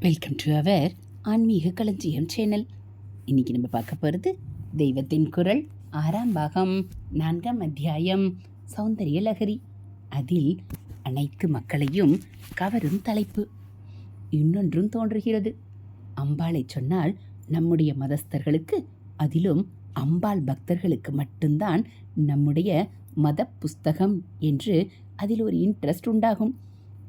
Welcome to our ஆன்மீக களஞ்சியம் channel இன்னைக்கு நம்ம பார்க்க போகிறது தெய்வத்தின் குரல் ஆறாம் பாகம் நான்காம் அத்தியாயம் சௌந்தரிய லகரி அதில் அனைத்து மக்களையும் கவரும் தலைப்பு. இன்னொன்றும் தோன்றுகிறது. அம்பாளை சொன்னால் நம்முடைய மதஸ்தர்களுக்கு அதிலும் அம்பாள் பக்தர்களுக்கு மட்டும்தான் நம்முடைய மத புஸ்தகம் என்று அதில் ஒரு இன்ட்ரெஸ்ட் உண்டாகும்.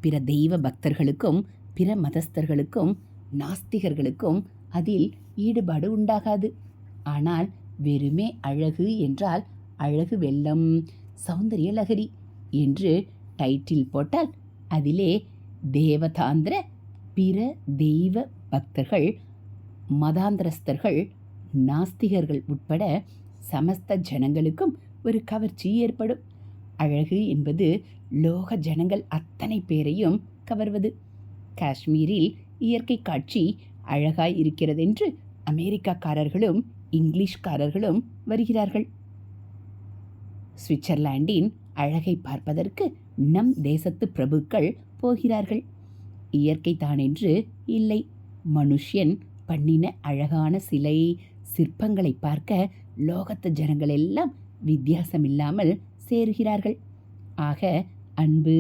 பிற தெய்வ பக்தர்களுக்கும் பிற மதஸ்தர்களுக்கும் நாஸ்திகர்களுக்கும் அதில் ஈடுபாடு உண்டாகாது. ஆனால் வெறுமே அழகு என்றால் அழகு வெள்ளம் சௌந்தரிய லகரி என்று டைட்டில் போட்டால் அதிலே தேவதாந்திர பிற தெய்வ பக்தர்கள் மதாந்திரஸ்தர்கள் நாஸ்திகர்கள் உட்பட சமஸ்த ஜனங்களுக்கும் ஒரு கவர்ச்சி ஏற்படும். அழகு என்பது லோக ஜனங்கள் அத்தனை பேரையும் கவர்வது. காஷ்மீரில் இயற்கை காட்சி அழகாய் இருக்கிறதென்று அமெரிக்காக்காரர்களும் இங்கிலீஷ்காரர்களும் வருகிறார்கள். சுவிட்சர்லாண்டின் அழகை பார்ப்பதற்கு நம் தேசத்து பிரபுக்கள் போகிறார்கள். இயற்கை தானென்று இல்லை. மனுஷன் பண்ணின அழகான சிலை சிற்பங்களை பார்க்க லோகத்து ஜனங்கள் எல்லாம் வித்தியாசமில்லாமல் சேருகிறார்கள். ஆக அன்பு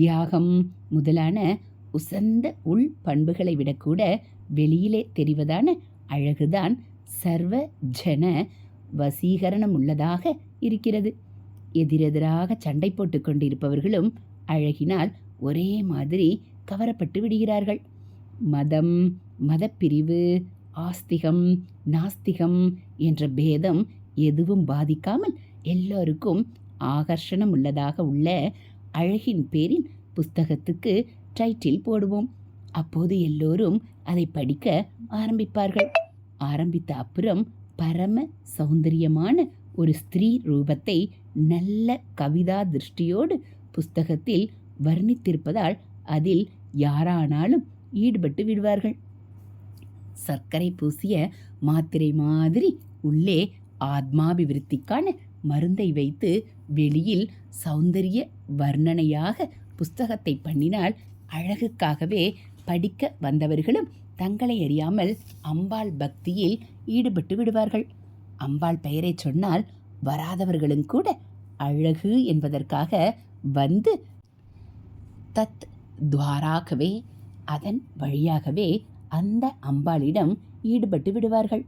தியாகம் முதலான உசந்த உள் பண்புகளை விடக்கூட வெளியிலே தெரிவதான அழகுதான் சர்வ ஜன வசீகரணம் உள்ளதாக இருக்கிறது. எதிரெதிராக சண்டை போட்டு கொண்டிருப்பவர்களும் அழகினால் ஒரே மாதிரி கவரப்பட்டு விடுகிறார்கள். மதம் மதப்பிரிவு ஆஸ்திகம் நாஸ்திகம் என்ற பேதம் எதுவும் பாதிக்காமல் எல்லோருக்கும் ஆகர்ஷணம் உள்ளதாக உள்ள அழகின் பேரின் புஸ்தகத்துக்கு டைட்டில் போடுவோம். அப்போது எல்லோரும் அதை படிக்க ஆரம்பிப்பார்கள். ஆரம்பித்த அப்புறம் பரம சௌந்தரியமான ஒரு ஸ்திரீ ரூபத்தை நல்ல கவிதா திருஷ்டியோடு புஸ்தகத்தில் வர்ணித்திருப்பதால் அதில் யாரானாலும் ஈடுபட்டு விடுவார்கள். சர்க்கரை பூசிய மாத்திரை மாதிரி உள்ளே ஆத்மாபிவிருத்திக்கான மருந்தை வைத்து வெளியில் சௌந்தரிய வர்ணனையாக புஸ்தகத்தை பண்ணினால் அழகுக்காகவே படிக்க வந்தவர்களும் தங்களை அறியாமல் அம்பாள் பக்தியில் ஈடுபட்டு விடுவார்கள். அம்பாள் பெயரை சொன்னால் வராதவர்களும் கூட அழகு என்பதற்காக வந்து தத் துவாராகவே அதன் வழியாகவே அந்த அம்பாளிடம் ஈடுபட்டு விடுவார்கள்.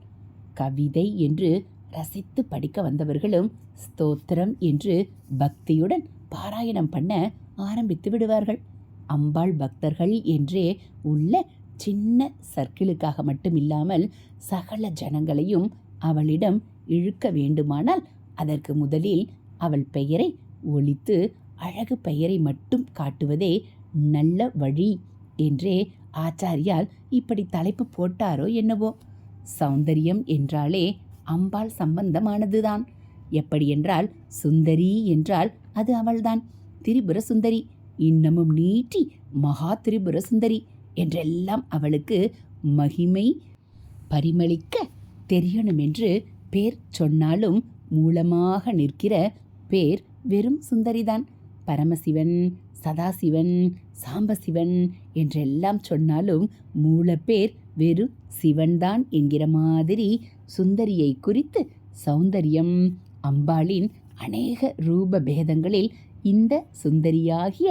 கவிதை என்று ரசித்து படிக்க வந்தவர்களும் ஸ்தோத்திரம் என்று பக்தியுடன் பாராயணம் பண்ண ஆரம்பித்து விடுவார்கள். அம்பாள் பக்தர்கள் என்றே உள்ள சின்ன சர்க்கிளுக்காக மட்டும் இல்லாமல் சகல ஜனங்களையும் அவளிடம் இழுக்க வேண்டுமானால் அதற்கு முதலில் அவள் பெயரை ஒழித்து அழகு பெயரை மட்டும் காட்டுவதே நல்ல வழி என்றே ஆச்சாரியால் இப்படி தலைப்பு போட்டாரோ என்னவோ. சௌந்தரியம் என்றாலே அம்பாள் சம்பந்தமானதுதான். எப்படி என்றால் சுந்தரி என்றால் அது அவள்தான். திரிபுர சுந்தரி இன்னமும் நீட்டி மகா திரிபுர சுந்தரி என்றெல்லாம் அவளுக்கு மகிமை பரிமளிக்க தெரியணும் என்று பேர் சொன்னாலும் மூலமாக நிற்கிற பேர் வெறும் சுந்தரிதான். பரமசிவன் சதாசிவன் சாம்பசிவன் என்றெல்லாம் சொன்னாலும் மூலப்பேர் வெறும் சிவன்தான் என்கிற மாதிரி சுந்தரியை குறித்து சௌந்தரியம் அம்பாளின் அநேக ரூப பேதங்களில் இந்த சுந்தரியாகிய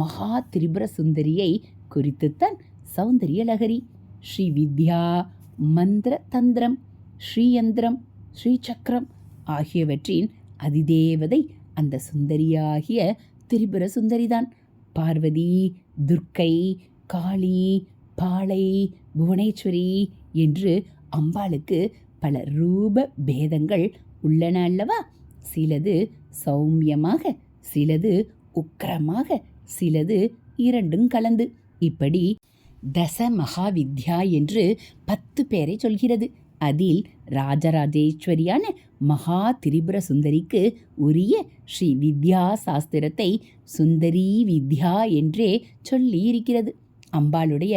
மகா திரிபுர சுந்தரியை குறித்துத்தான் சௌந்தரிய லகரி ஸ்ரீ வித்யா மந்திர தந்திரம் ஸ்ரீயந்திரம் ஸ்ரீசக்கரம் ஆகியவற்றின் அதிதேவதை அந்த சுந்தரியாகிய திரிபுர சுந்தரிதான். பார்வதி துர்க்கை காளி பாளை புவனேஸ்வரி என்று அம்பாளுக்கு பல ரூப பேதங்கள் உள்ளன அல்லவா? சிலது சௌமியமாக சிலது உக்கிரமாக சிலது இரண்டும் கலந்து. இப்படி தச மகாவித்யா என்று பத்து பேரை சொல்கிறது. அதில் ராஜராஜேஸ்வரியான மகா திரிபுர சுந்தரிக்கு உரிய ஸ்ரீ வித்யா சாஸ்திரத்தை சுந்தரி வித்யா என்றே சொல்லி இருக்கிறது அம்பாளுடைய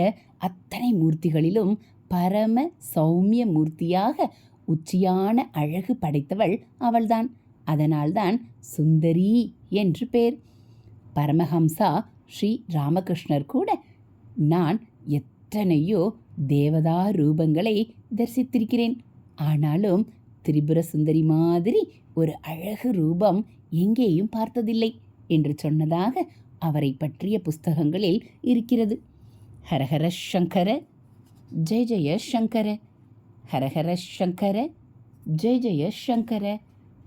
அத்தனை மூர்த்திகளிலும் பரம சௌமிய மூர்த்தியாக உச்சியான அழகு படைத்தவள் அவள்தான். அதனால்தான் சுந்தரி என்று பேர். பரமஹம்சா ஸ்ரீ ராமகிருஷ்ணர் கூட நான் எத்தனையோ தேவதா ரூபங்களை தரிசித்திருக்கிறேன். ஆனாலும் திரிபுர சுந்தரி மாதிரி ஒரு அழகு ரூபம் எங்கேயும் பார்த்ததில்லை என்று சொன்னதாக அவரை பற்றிய புஸ்தகங்களில் இருக்கிறது. ஹரஹர சங்கர ஜெய ஜெய சங்கர. ஹரஹர சங்கர ஜெய ஜெய சங்கர.